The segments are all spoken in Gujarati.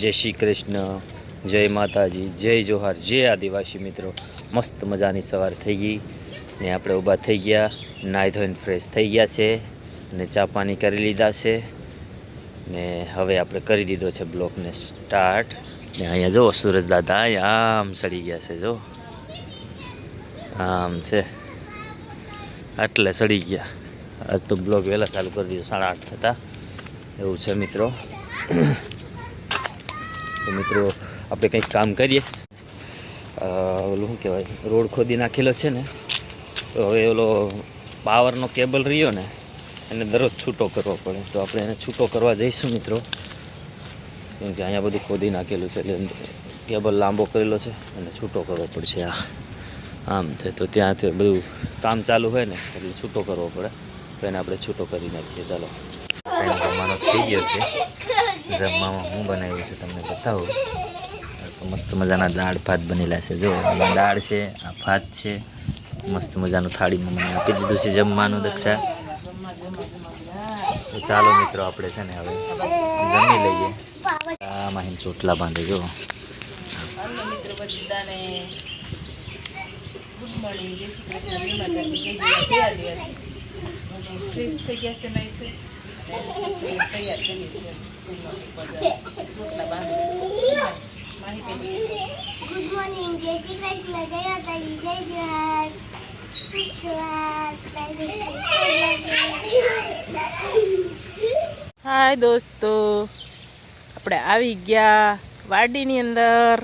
જય શ્રી કૃષ્ણ. જય માતાજી. જય જોહાર. જય આદિવાસી મિત્રો. મસ્ત મજાની સવાર થઈ ગઈ. ને આપણે ઊભા થઈ ગયા. નાહી ધોઈને ફ્રેશ થઈ ગયા છે. ને ચા પાણી કરી લીધા છે. ને હવે આપણે કરી દીધો છે બ્લોકને સ્ટાર્ટ. ને અહીંયા જો સુરજ દાદા આમ સડી ગયા છે, જો. આમ છે. આટલે સડી ગયા. આજ તો બ્લોક વહેલા ચાલુ કરી દીધો, સાડા આઠ થતા. એવું છે મિત્રો. તો મિત્રો આપણે કંઈક કામ કરીએ. ઓલું શું કહેવાય? રોડ ખોદી નાખેલો છે ને તો હવે ઓલો પાવરનો કેબલ રહ્યો ને એને દરરોજ છૂટો કરવો પડે. તો આપણે એને છૂટો કરવા જઈશું મિત્રો. કેમ કે અહીંયા બધું ખોદી નાખેલું છે એટલે કેબલ લાંબો કરેલો છે અને છૂટો કરવો પડશે આ. આમ છે તો ત્યાંથી બધું કામ ચાલુ હોય ને એટલે છૂટો કરવો પડે. તો એને આપણે છૂટો કરી નાખીએ. ચાલો. થઈ ગયો છે જમવામાં હું બનાવ્યું છે તમને, બતાવું. મસ્ત મજાના દાળ ભાત બનેલા છે જો દાળ છે, આ ભાત છે, મસ્ત મજાનું થાળીમાં મને આપી દીધું છે જમવાનું, દક્ષા. તો ચાલો મિત્રો, આપણે છે ને હવે જમી લઈએ. આ માહીન ચોટલા બાંધે જો ગુડ મોર્નિંગ જય શ્રી કૃષ્ણ થઈ ગયા છે ગુડ મોર્નિંગ જય શ્રી કૃષ્ણ જય માતાજી જય જોહાર હાય દોસ્તો. આપણે આવી ગયા વાડીની અંદર.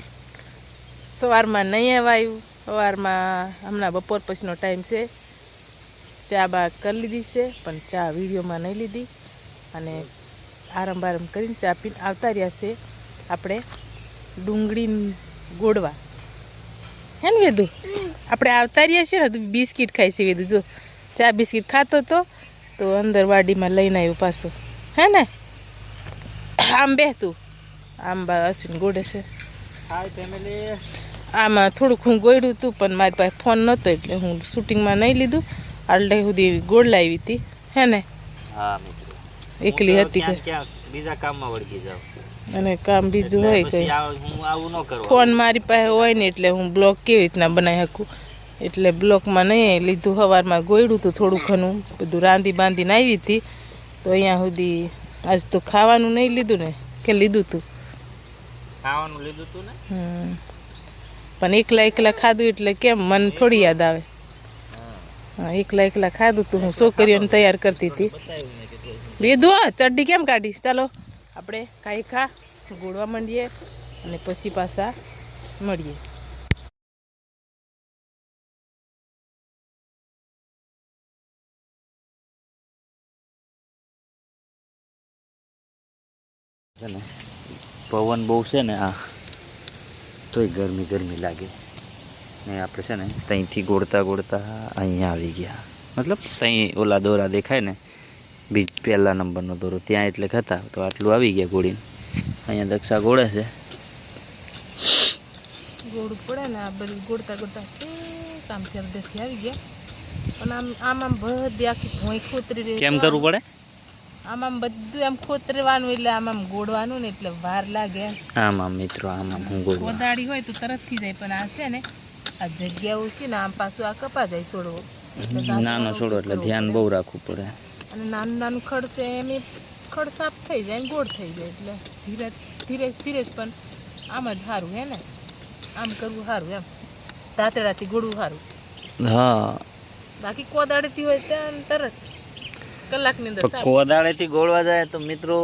સવારમાં નહીં અવાયું સવારમાં હમણાં બપોર પછીનો ટાઈમ છે. ચા બા કરી લીધી છે, પણ ચા વિડીયોમાં નહીં લીધી. અને આરામ આરંભ કરીને ચા પીને આવતા રહ્યા છે આપણે ડુંગળી ગોળવા હે ને વેદુ? આપણે આવતા રહ્યા છીએ ને તો બિસ્કિટ ખાઈ છે વેદુ. જો ચા બિસ્કિટ ખાતો તો તો અંદર વાડીમાં લઈને આવ્યું પાછું. હે ને? આમ બે તું. આમ બા હસીને ગોડે છે. આમાં થોડુંક હું ગોળ્યું હતું પણ મારી પાસે ફોન નહોતો એટલે હું શૂટિંગમાં નહીં લીધું. આટલે સુધી ગોળ લાવી હતી. હે ને? હા એકલી હતી કે? બીજા કામમાં વળગી જાઉં. અને કામ બીજું હોય કે હું આવું ન કરવા ફોન મારી પાસે હોય ને એટલે હું બ્લોક કેવી રીતના બનાવી શકું? એટલે બ્લોકમાં નહીં લીધું સવારમાં ગોળ્યું હતું થોડું ઘણું બધું રાંધી બાંધીને આવી હતી. તો અહીંયા સુધી આજ તો ખાવાનું નહીં લીધું ને કે લીધું હતું ખાવાનું લીધું તું ને? હમ. પણ એકલા એકલા ખાધું એટલે કેમ મન થોડી યાદ આવે? એકલા એકલા ખાધું તું હું છોકરીઓને તૈયાર કરતી હતી. લીધું ચડ્ડી કેમ કાઢી? ચાલો, આપણે કાંઈ ખા, ગોળવા માંડીએ અને પછી પાછા મળીએ. છે ને, પવન બહુ છે ને આ, તોય ગરમી ગરમી લાગે. ને આપણે છે ને, ત્યાંથી ગોળતા ગોળતા અહીંયા આવી ગયા. મતલબ ત્યાં ઓલા દોરા દેખાય ને બીજ પહેલા નંબરનો દોરો. ત્યાં એટલે હતા તો આટલું આવી ગયા ગોળીને. અહીંયા દક્ષા ગોળે છે. ગોળ પડે ને આ બધું ગોળતા ગોળતા કામ કરદેથી આવી ગયા? પણ આમ આમ આમ બધી આખી ભોંય ખોતરી રહી કેમ કરવું પડે? આમ આમ બધું આમ ખોતરવાનું એટલે આમ આમ ગોળવાનું ને એટલે વાર લાગે આમ આમ મિત્રો આમ આમ હું ગોળ. કોદાળી હોય તો તરત થઈ જાય પણ આ છે ને આ જગ્યાઓ છે ને આમ પાછું આ કપા જાય છોડવો નાનો છોડો એટલે ધ્યાન બહુ રાખવું પડે. અને નાનું નાનું ખડશે એમ એ ખડ સાફ થઈ જાય ગોળ થઈ જાય એટલે ધીરે ધીરે ધીરે પણ આમ જ સારું હે ને? આમ કરવું સારું એમ. દાંતડાથી ગોળવું સારું હા. બાકી કોદાળેથી હોય ત્યાં તરત કલાકની અંદર. કોદાળેથી ગોળવા જાય તો મિત્રો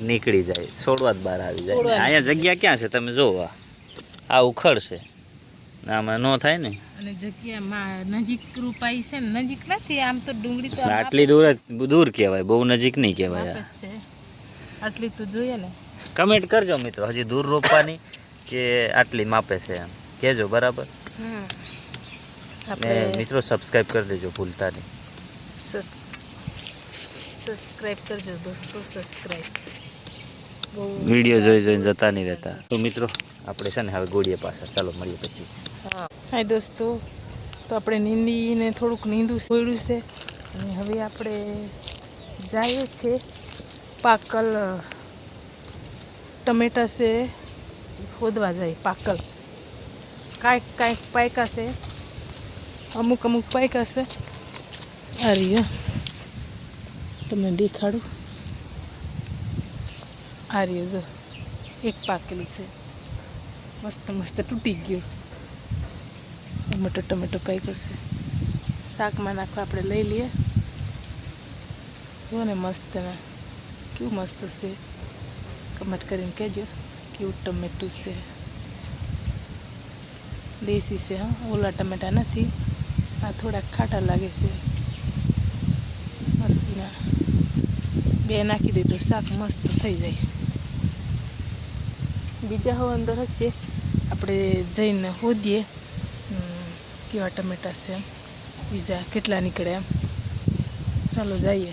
નીકળી જાય છોડવા જ બહાર આવી જાય. અહીંયા જગ્યા ક્યાં છે તમે જોવા આ? આ ઉખડ છે. આમાં ન થાય ને? અને જગ્યામાં નજીક રૂપાઈ છે ને નજીક નથી આમ તો ડુંગળી તો આટલી દૂર જ દૂર કહેવાય બહુ નજીક નહીં કહેવાય આટલી તો જોઈએ ને. કમેન્ટ કરજો મિત્રો હજી દૂર રોપવાની કે આટલી માપે છે એમ. કહેજો બરાબર. ને મિત્રો સબસ્ક્રાઈબ કરી દેજો ભૂલતા નહીં. સસ સબસ્ક્રાઈબ કરજો દોસ્તો સબસ્ક્રાઈબ વીડિયો જોઈ જોઈને જતા નહીં રહેતા. તો મિત્રો, આપણે છે ને હવે ગોળીએ પાછા. ચાલો, મળીએ પછી. હા દોસ્તો. તો આપણે નીંદીને થોડુંક નીંદું છોડ્યું છે. અને હવે આપણે જઈએ છીએ પાકલ ટમેટા છે ખોદવા જાય પાકલ. કાંઈક કાંઈક પાયકા છે. અમુક અમુક પાયકા છે. રહ્યો. તમને દેખાડું. આ રહ્યો જો, એક પાકેલું છે. મસ્ત મસ્ત તૂટી ગયું. ટમેટો ટમેટો પાક્યો છે શાકમાં નાખવા આપણે લઈ લઈએ. જો ને મસ્ત ને, કેવું મસ્ત છે. કમેન્ટ કરીને કહેજો, કેવું ટમેટું છે. દેશી છે, હા. ઓલા ટમેટા નથી. આ થોડાક ખાટા લાગે છે. મસ્તીના બે નાખી દીધું, શાક મસ્ત થઈ જાય. બીજા હવે અંદર હશે. આપણે જઈને હોદીએ. કેવા ટમેટા છે બીજા કેટલા નીકળે એમ. ચાલો જઈએ.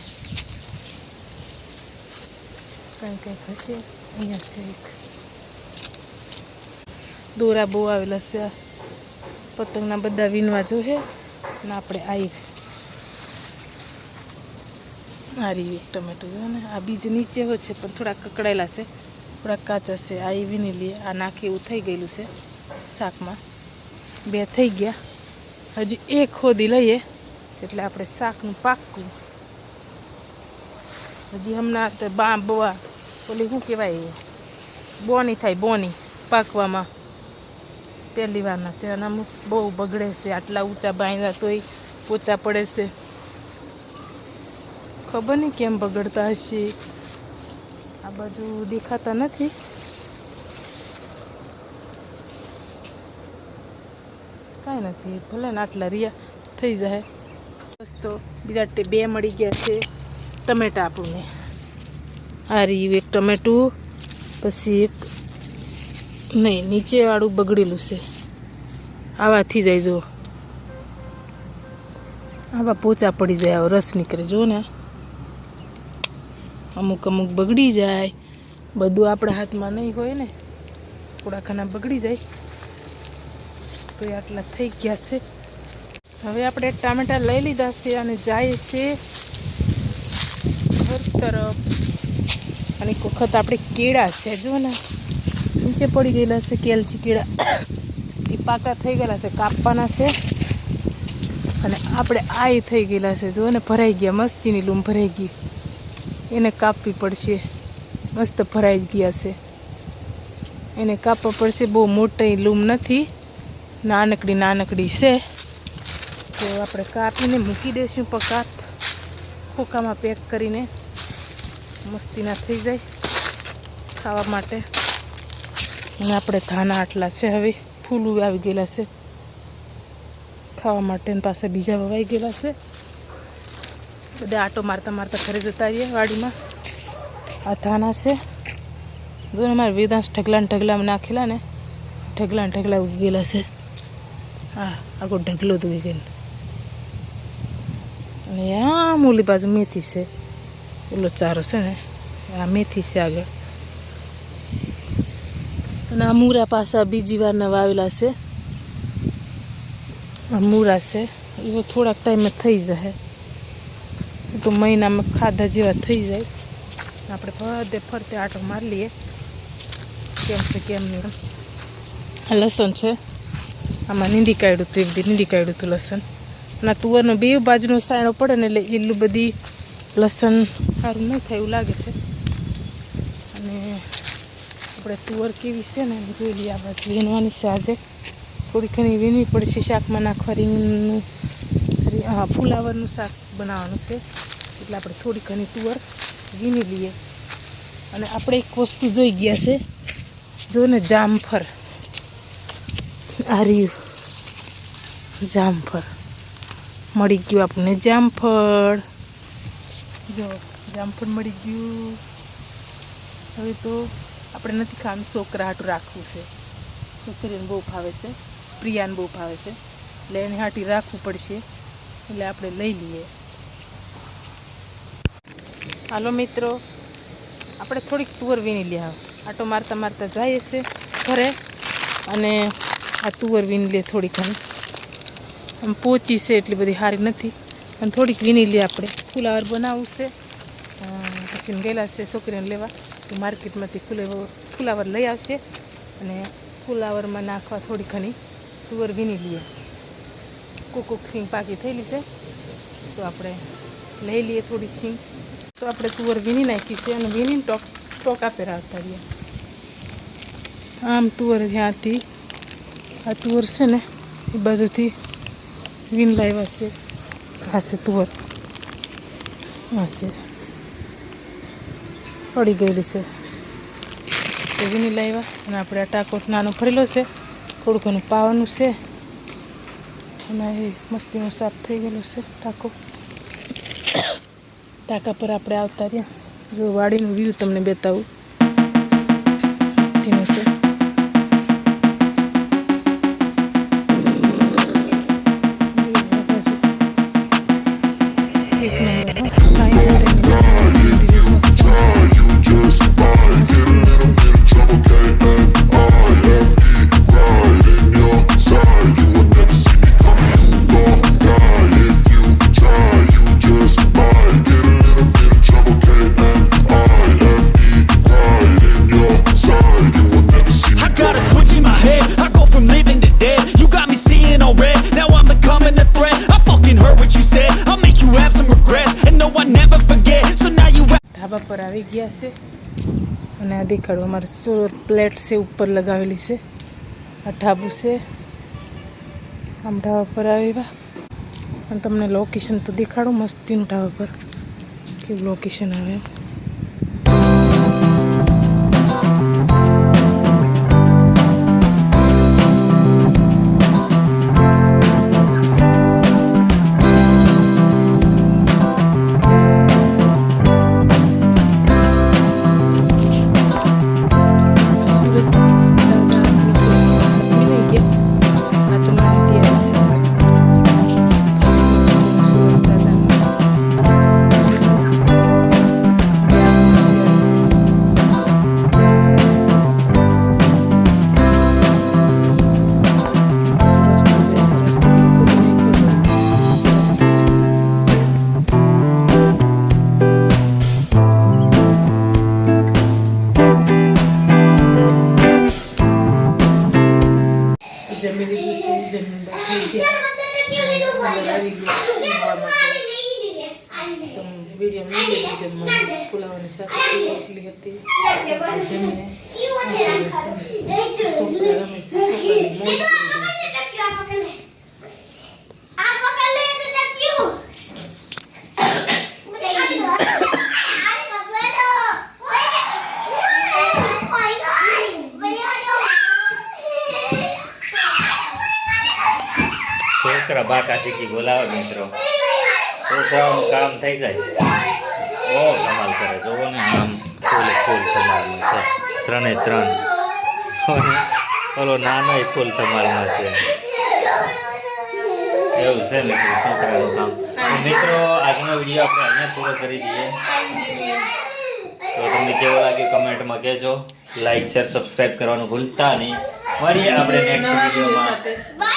કંઈ કંઈક હશે. અહીંયા છે એક. દોરા બહુ આવેલા છે. પતંગના બધા વીણવા જોઈએ ને આપણે આવી આ રહી ટમેટું. ને આ બીજ નીચે હોય છે, પણ થોડા કકડાયેલા છે. થોડા કાચા છે આ એવી નહીં લઈએ આ નાખી એવું થઈ ગયેલું છે શાકમાં. બે થઈ ગયા. હજી એક ખોદી લઈએ. એટલે આપણે શાકનું પાકું. હજી હમણાં તો બા બોવા ઓલી શું કહેવાય બોની થાય, બોની પાકવામાં. પહેલી વારના છે અને અમુક બહુ બગડે છે. આટલા ઊંચા બાંધ્યા તોય પોચા પડે છે. ખબર નહીં કેમ બગડતા હશે. આ બાજુ દેખાતા નથી. કાંઈ નથી, ભલે ને આટલા રિયા થઈ જાય. બસ તો બીજા બે મળી ગયા છે, ટમેટા આપણને. આ રહ્યું એક ટમેટું, પછી એક નહીં, નીચેવાળું બગડેલું છે. આવા થઈ જાય જુઓ. આવા પોચા પડી જાય, આવો રસ નીકળે, જુઓ ને અમુક અમુક બગડી જાય. બધું આપણા હાથમાં નહીં હોય ને. થોડા ખાના બગડી જાય. તો આટલા થઈ ગયા છે. હવે આપણે ટામેટા લઈ લીધા છે અને જાય છે ઘર તરફ. અને એક વખત આપણે કેળા છે, જુઓ ને. નીચે પડી ગયેલા છે કેલસી કેળા. એ પાકા થઈ ગયેલા છે, કાપવાના છે. અને આપણે આય થઈ ગયેલા છે, જુઓ ને. ભરાઈ ગયા, મસ્તીની લૂમ ભરાઈ ગઈ. એને કાપવી પડશે. મસ્ત ભરાઈ ગયા છે. એને કાપવા પડશે. બહુ મોટી લૂમ નથી. નાનકડી નાનકડી છે. તો આપણે કાપીને મૂકી દઈશું પકાત. ખોખામાં પેક કરીને મસ્તીના થઈ જાય ખાવા માટે. અને આપણે ધાના આટલા છે હવે. ફૂલું આવી ગયેલા છે. ખાવા માટે પાસે બીજા વવાઈ ગયેલા છે. બધા આટો મારતા મારતા ઘરે જતા રહીએ વાડીમાં. આ ધાના છે. જો અમારે મારે વેદાંશ ઢગલા ને ઢગલામાં નાખેલા ને ઢગલા ને ઢગલા ઉગી ગયેલા છે. હા આખો ઢગલો ધોઈ ગયેલો. અને આ મૂલી બાજુ મેથી છે. ઓલો ચારો છે ને, આ મેથી છે આગળ. અને આ મૂરા પાસા બીજી વારના વાવેલા છે. આ મૂરા છે. એવો થોડાક ટાઈમે થઈ એ તો મહિનામાં ખાધા જેવા થઈ જાય. આપણે ફરતે ફરતે આટો મારી લઈએ. કેમ છે, કેમ નહીં? લસણ છે. આમાં નીંદી કાઢ્યું હતું એક દી નીંદી કાઢ્યું હતું લસણ. અને તુવરનો બે બાજુનો સાયણો પડે ને એટલે એટલું બધી લસણ સારું નહીં થાય એવું લાગે છે. અને આપણે તુવર કેવી છે ને, જોઈ લઈએ આ બાજુ વીણવાની છે આજે. થોડી ઘણી વીણવી પડશે શાકમાં નાખવા રીંગનું ફુલાવરનું શાક. બનાવવાનું છે. એટલે આપણે થોડી ઘણી તુવર વીણી લઈએ. અને આપણે એક વસ્તુ જોઈ ગયા છે. જો ને જામફર આ જામફળ. મળી ગયું આપણને જામફળ. જો, જામફળ મળી ગયું. હવે તો આપણે નથી ખાવાનું. છોકરા હાટું રાખવું છે. છોકરીને બહુ ભાવે છે. પ્રિયાને બહુ ભાવે છે. એટલે એને હાટી રાખવું પડશે. એટલે આપણે લઈ લઈએ. હાલો મિત્રો. આપણે થોડીક તુવર વીણી લે આટો મારતા મારતા જઈએ છે ઘરે અને આ તુવર વીણી લે થોડી ઘણી આમ પોચી છે એટલી બધી સારી નથી. અને થોડીક વીણી લે આપણે ફુલાવર બનાવવું છે. પછી ગયેલા છે છોકરીને લેવા. તો માર્કેટમાંથી ફુલેવર ફુલાવર લઈ આવશે. અને ફુલાવરમાં નાખવા થોડી ઘણી તુવર વીણી લઈએ કુકુક સિંગ પાકી થયેલી છે. તો આપણે લઈ લઈએ થોડીક સિંગ તો આપણે તુવર વીણી નાખી છે અને વીણીને ટોક, ટોકા પહેરાવતા રહીએ આમ તુવર ત્યાંથી આ તુવર છે ને, એ બાજુથી વીણ લાવ્યા છે. આ તુવર. આ છે. પડી ગયેલી છે. તો વીણી લાવ્યા અને આપણે આ ટાંકો નાનો ફરેલો છે. થોડું ઘણું પાવાનું છે. અને એ મસ્તીમાં સાફ થઈ ગયેલો છે, ટાંકો. ટાંકા પર આપણે આવતા રહ્યા. જો વાડીનું વ્યૂ તમને બતાવું. અને આ દેખાડો, અમારે સોલર પ્લેટ છે, ઉપર લગાવેલી છે. આ ઢાબુ છે. આમ ઢાબા પર આવ્યા. અને તમને લોકેશન તો દેખાડું, મસ્તીનું ઢાબા પર. કેવું લોકેશન આવે છોકરા બાકા ચીકી બોલાવે મિત્રો. છોકરાઓનું કામ થઈ જાય? બહુ કમાલ કરે. જોવો ને આમ ફૂલ ફૂલ તમારમાં છે. ત્રણે ત્રણ. ઓલો નાનો ફૂલ તમારમાં છે. એવું છે મિત્રો, છોકરાનું કામ. મિત્રો, આજનો વીડિયો આપણે અહીંયા પૂરો કરી દઈએ. તો તમને કેવો લાગ્યો કમેન્ટમાં કહેજો. લાઈક શેર સબસ્ક્રાઈબ કરવાનું ભૂલતા નહીં. મળીએ આપણે નેક્સ્ટ વિડીયોમાં